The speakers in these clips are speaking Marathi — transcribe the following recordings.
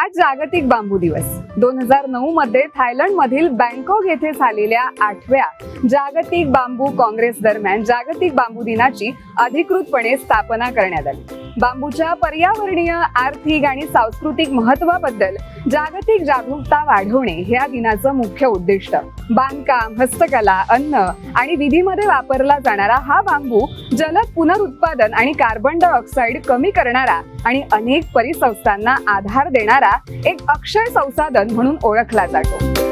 आज जागतिक बांबू दिवस. दोन हजार नऊ मध्ये थायलंड मधील बँकॉक येथे झालेल्या आठव्या जागतिक बांबू काँग्रेस दरम्यान जागतिक बांबू दिनाची अधिकृतपणे स्थापना करण्यात आली. बांबूच्या पर्यावरणीय आर्थिक आणि सांस्कृतिक महत्वाबद्दल जागतिक जागरूकता वाढवणे हे या दिनाचं मुख्य उद्दिष्ट. बांधकाम हस्तकला अन्न आणि विधीमध्ये वापरला जाणारा हा बांबू जलद पुनरुत्पादन आणि कार्बन डायऑक्साईड कमी करणारा आणि अनेक परिसंस्थांना आधार देणारा एक अक्षय संसाधन म्हणून ओळखला जातो.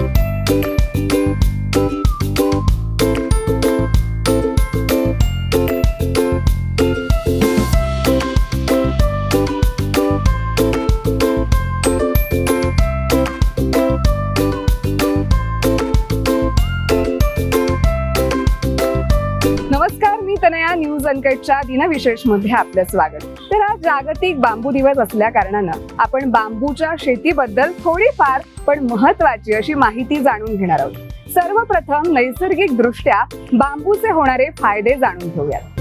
नमस्कार मी तनया न्यूज अनकटच्या दिनविशेषमध्ये आपलं स्वागत. तर आज जागतिक बांबू दिवस असल्या कारणानं आपण बांबूच्या शेतीबद्दल थोडीफार पण महत्वाची अशी माहिती जाणून घेणार आहोत. सर्वप्रथम नैसर्गिक दृष्ट्या बांबूचे होणारे फायदे जाणून घेऊयात.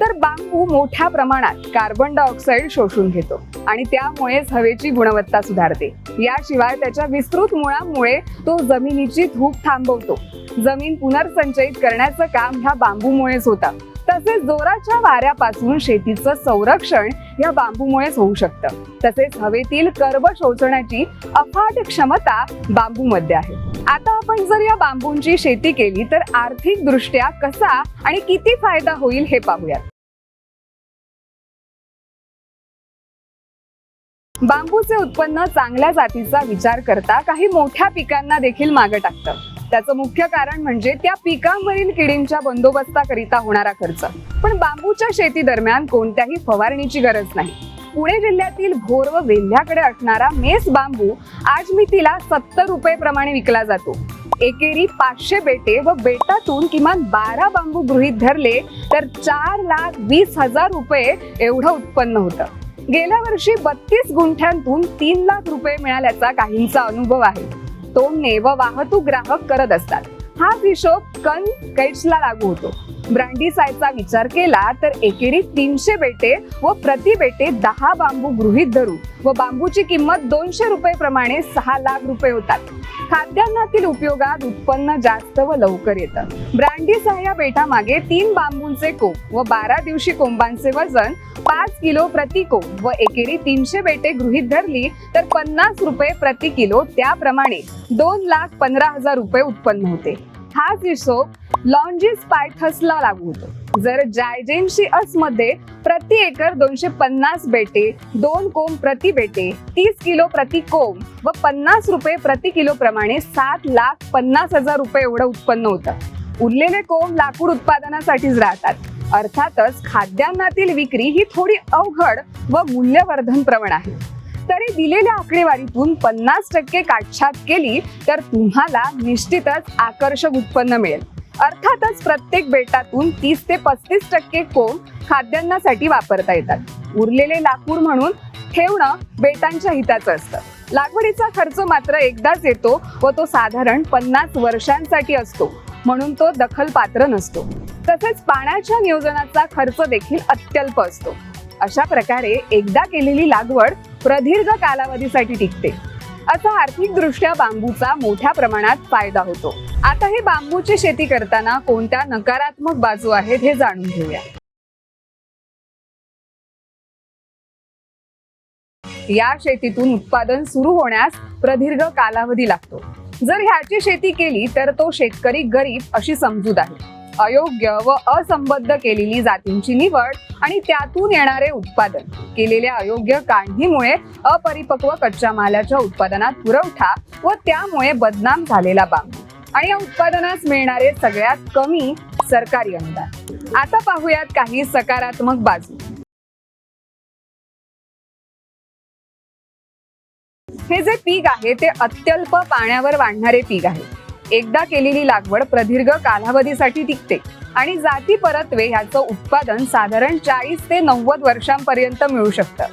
तर बांबू मोठ्या प्रमाणात कार्बन डायऑक्साईड शोषून घेतो आणि त्यामुळेच हवेची गुणवत्ता सुधारते. याशिवाय त्याच्या विस्तृत मुळांमुळे तो जमिनीची धूप थांबवतो. जमीन पुनर्संचयित करण्याचं काम ह्या बांबूमुळेच होतं. तसेच जोराच्या वाऱ्यापासून शेतीचं संरक्षण या बांबूमुळेच होऊ शकतं. तसेच हवेतील कर्ब शोषण्याची अफाट क्षमता बांबूमध्ये आहे. आता आपण जर या बांबूंची शेती केली तर आर्थिक दृष्ट्या कसा आणि किती फायदा होईल हे पाहूयात. बांबूचे उत्पन्न चांगल्या जातीचा विचार करता काही मोठ्या पिकांना देखील मागे टाकतं. त्याचं मुख्य कारण म्हणजे त्या पिकांवरील किडींच्या बंदोबस्ताकरिता होणारा खर्च. पण बांबूच्या शेती दरम्यान कोणत्याही फवारणीची गरज नाही. पुणे जिल्ह्यातील भोर व वेल्ह्याकडे असणारा मेस बांबू आज मी तिला सत्तर रुपये प्रमाणे विकला जातो. एकेरी पाचशे बेटे व बेटातून किमान बारा बांबू गृहीत धरले तर चार लाख वीस हजार रुपये एवढं उत्पन्न होतं. गेल्या वर्षी बत्तीस गुंठ्यांतून तीन लाख रुपये मिळाल्याचा काहींचा अनुभव आहे. तोमने व वाहतूक ग्राहक करत असतात. हाच हिशोब कन कैट्सला लागू होतो. ब्रांडीसायचा विचार केला तर एकेरी तीनशे बेटे व प्रति बेटे दहा बांबू गृहीत धरू व बांबूची किंमत दोनशे रुपये प्रमाणे सहा लाख रुपये होतात. खाद्यान्नातील उपयोगात उत्पन्न जास्त व लवकर येतं. ब्रँडी सहाय्या बेटामागे तीन बांबूंचे कोप व बारा दिवशी कोंबांचे वजन पाच किलो प्रति कोप व एकेरी तीनशे बेटे गृहीत धरली तर पन्नास रुपये प्रति किलो त्याप्रमाणे दोन लाख पंधरा हजार रुपये उत्पन्न होते. हाच हिशोब लॉन्जिस पायथसला लागू होतो. जर जायजेनशी असमध्ये प्रति एकर दोनशे पन्नास बेटे दोन कोंब प्रति बेटे तीस किलो प्रति कोंब व पन्नास रुपये प्रति किलो प्रमाणे सात लाख पन्नास हजार रुपये एवढं उत्पन्न होतं. उरलेले कोंब लाकूड उत्पादनासाठीच राहतात. अर्थातच खाद्यान्नातील विक्री ही थोडी अवघड व मूल्यवर्धन प्रवण आहे. तरी दिलेल्या आकडेवारीतून पन्नास टक्के काटछाट केली तर तुम्हाला निश्चितच आकर्षक उत्पन्न मिळेल. अर्थातच प्रत्येक बेटातून तीस ते पस्तीस टक्के कोंब खाद्यान्नासाठी वापरता येतात. उरलेले लाकूड म्हणून ठेवणं बेटांच्या हिताचं असतं. लागवडीचा खर्च मात्र एकदाच येतो व तो साधारण पन्नास वर्षांसाठी असतो. म्हणून तो दखल पात्र नसतो. तसेच पाण्याच्या नियोजनाचा खर्च देखील अत्यल्प असतो. अशा प्रकारे एकदा केलेली लागवड प्रदीर्घ कालावधीसाठी टिकते. असा आर्थिक दृष्ट्या बांबूचा मोठ्या प्रमाणात फायदा होतो. आता हे बांबूची शेती करताना कोणत्या नकारात्मक बाजू आहेत हे जाणून घेऊया. या शेतीतून उत्पादन सुरू होण्यास प्रदीर्घ कालावधी लागतो. जर ह्याची शेती केली तर तो शेतकरी गरीब अशी समजूत आहे. अयोग्य व असंबद्ध केलेली जातींची निवड आणि त्यातून येणारे उत्पादन. केलेल्या अयोग्य काढणीमुळे अपरिपक्व कच्च्या मालाच्या उत्पादनात पुरवठा व त्यामुळे बदनाम झालेला बांबू आणि या उत्पादनास मिळणारे सगळ्यात कमी सरकारी अनुदान. आता पाहूयात काही सकारात्मक बाजू. हे जे पीक आहे ते अत्यल्प पाण्यावर वाढणारे पीक आहे. एकदा केलेली लागवड प्रदीर्घ कालावधीसाठी टिकते आणि जाती परत्वे ह्याचं उत्पादन साधारण चाळीस ते नव्वद वर्षांपर्यंत मिळू शकतं.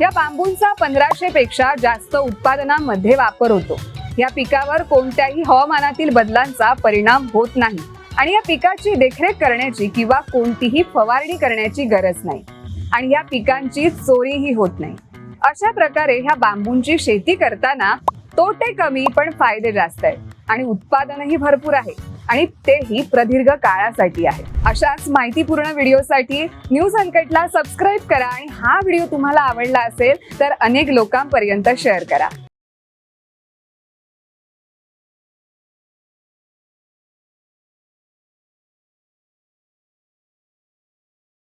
या बांबूंचा पंधराशे पेक्षा जास्त उत्पादनामध्ये वापर होतो. या पिकावर कोणत्याही हवामानातील बदलांचा परिणाम होत नाही आणि या पिकाची देखरेख करण्याची किंवा कोणतीही फवारणी करण्याची गरज नाही आणि या पिकांची चोरीही होत नाही. अशा प्रकारे ह्या बांबूंची शेती करताना तोटे कमी पण फायदे जास्त आहेत. आणि उत्पादनही भरपूर आहे. आणि तेही प्रदीर्घ काळासाठी आहे. अशाच माहितीपूर्ण व्हिडिओसाठी न्यूज अनकटला सबस्क्राईब करा आणि हा व्हिडिओ तुम्हाला आवडला असेल तर अनेक लोकांपर्यंत शेअर करा.